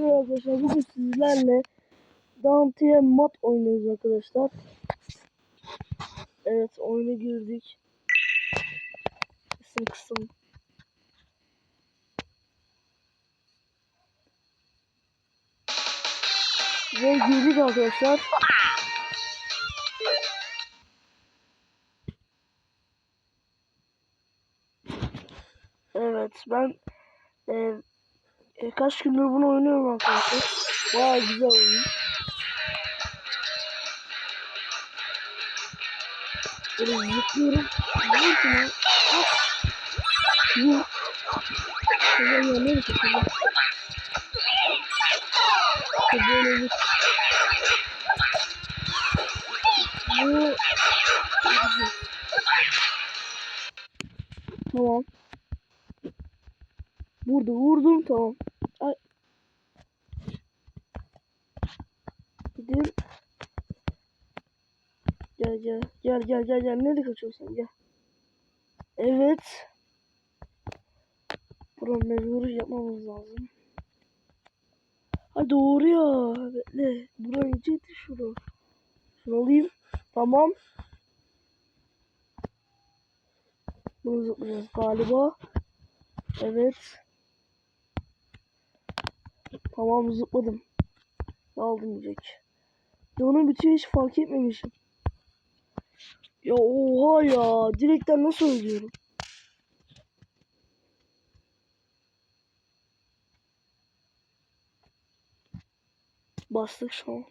Merhaba arkadaşlar bugün sizlerle Dante'ye mat oynuyoruz arkadaşlar. Evet oyuna girdik. Kısım kısım. Ve girdik arkadaşlar. Evet ben e, e, kaç gündür bunu oynuyorum arkadaşlar. Baya güzel oyun. Böyle zıplıyorum. Ah! Yok. Şuradan yanıyor ki şuradan. İşte böyle bir... Bu... Tamam. Burada vurdum tamam. Gidin. Gel gel gel gel gel gel nereye kaçıyorsun gel. Evet. Buranın mecbur yapmamız lazım. Ha doğru ya. Bekle. Buraya gidecekti şunu. Şunu alayım. Tamam. Bunu zıplayacağız galiba. Evet. Tamam zıpladım. Aldım diyecek. Canım bitiyor hiç fark etmemişim. Ya oha ya. Direkten nasıl ölüyorum? Bastık şu an.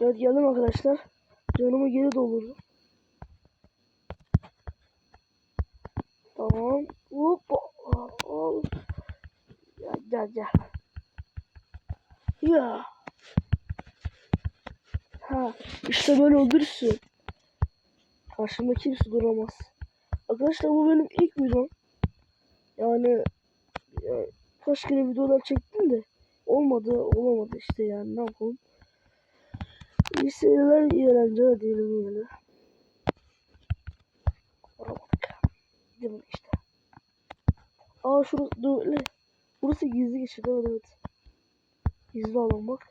Evet geldim arkadaşlar. Canımı geri doldurdum. Tamam. Hop. Al. Gel gel gel. Ya. Ha, işte böyle öldürürsün. Karşımda kimse duramaz. Arkadaşlar bu benim ilk videom. Yani, ya, kaç kere videolar çektim de olmadı, olamadı işte yani ne yapalım. İyi seyirler, iyi diyelim yani. Vuramadık. Gidelim işte. Aa şurası böyle. Burası gizli geçit evet evet. Gizli alan bak.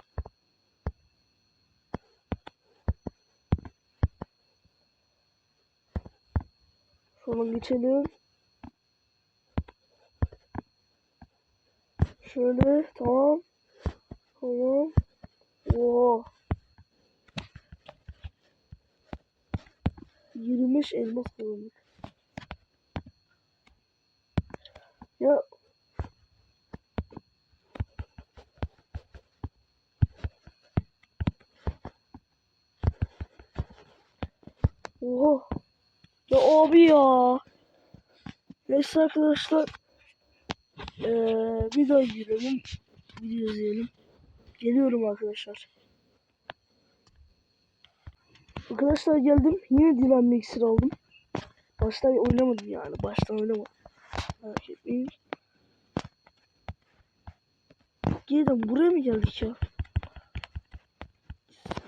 Şuradan geçelim. Şöyle tamam. Tamam. Oo. 25 elmas kazandık. Ya Oha. Ya abi ya. Neyse arkadaşlar. Ee, bir daha girelim. Video izleyelim. Geliyorum arkadaşlar. Arkadaşlar geldim. Yine dilenme iksir aldım. Baştan oynamadım yani. Baştan oynamadım. Merak etmeyin. Yeniden buraya mı geldik ya?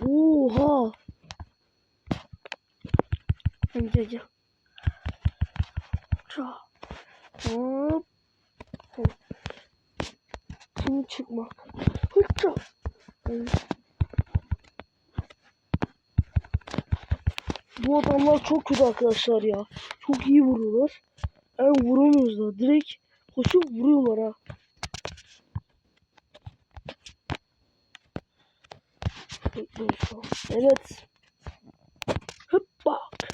Oha. Ça. Hop. Hop. Şimdi çıkmak. Hıça. Evet. Bu adamlar çok kötü arkadaşlar ya. Çok iyi vuruyorlar. Yani vuramıyoruz da. Direkt koşup vuruyorlar ha. Evet. Hıp bak.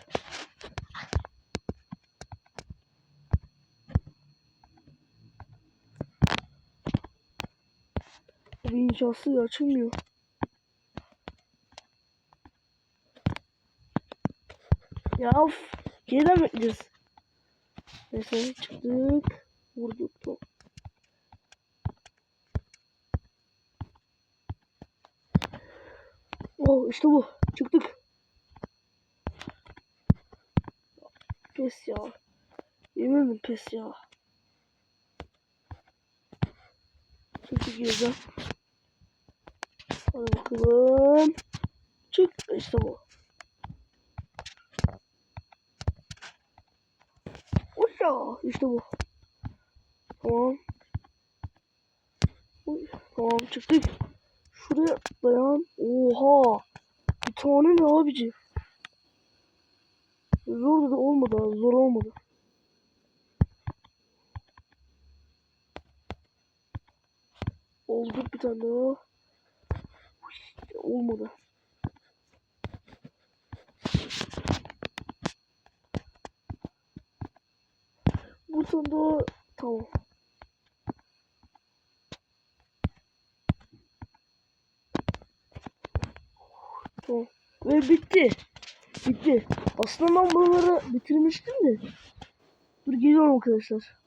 Abi inşası açılmıyor. Ya of. Geriden mi gideceğiz? Neyse çıktık. Vurduk. Tamam. Oh işte bu. Çıktık. Pes ya. Yemin ederim pes ya. Çıktık yerden. Hadi bakalım. Çık. İşte bu. Uşa. İşte bu. Tamam. Uy, tamam çıktık. Şuraya dayan. Oha. Bir tane ne abici? Zor da olmadı. Zor olmadı. Oldu bir tane daha. Olmadı. Bu daha. Tamam. Tamam. Ve bitti. Bitti. Aslında ben buraları bitirmiştim de. Dur geliyorum arkadaşlar.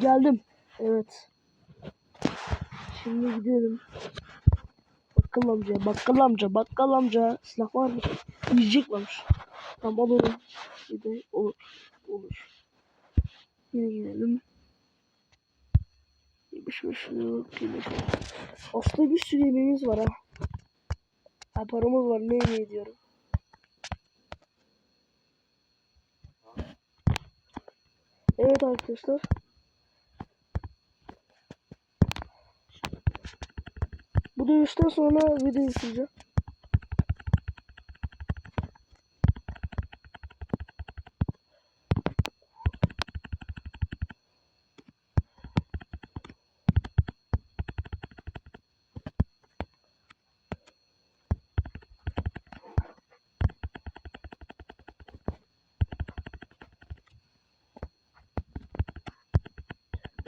Geldim. Evet. Şimdi gidelim. Bakkal amca, bakkal amca, bakkal amca. Silah var mı? Yiyecek varmış. Tamam alalım. Bir de olur. Olur. Yine gidelim. Yemiş mi şunu? Yemiş mi? Aslında bir sürü yemeğimiz var ha. Ha paramız var ne yemeği diyorum. Evet arkadaşlar. Dövüşten sonra video izleyeceğim.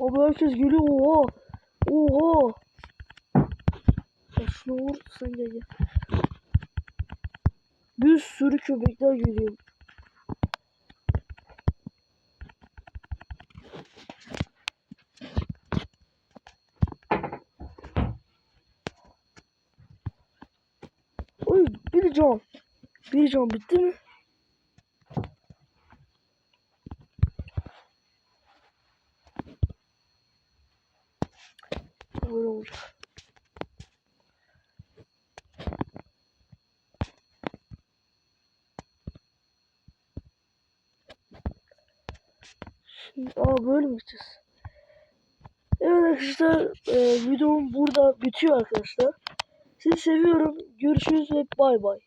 Abi herkes geliyor. Oha. Oha. Sen gel gel. Bir sürü köpekler geliyor. Oy bir can. Bir can bitti mi? Böyle olacak. Şimdi, aa böyle mi gideceğiz? Evet arkadaşlar e, videom burada bitiyor arkadaşlar. Sizi seviyorum. Görüşürüz ve bay bay.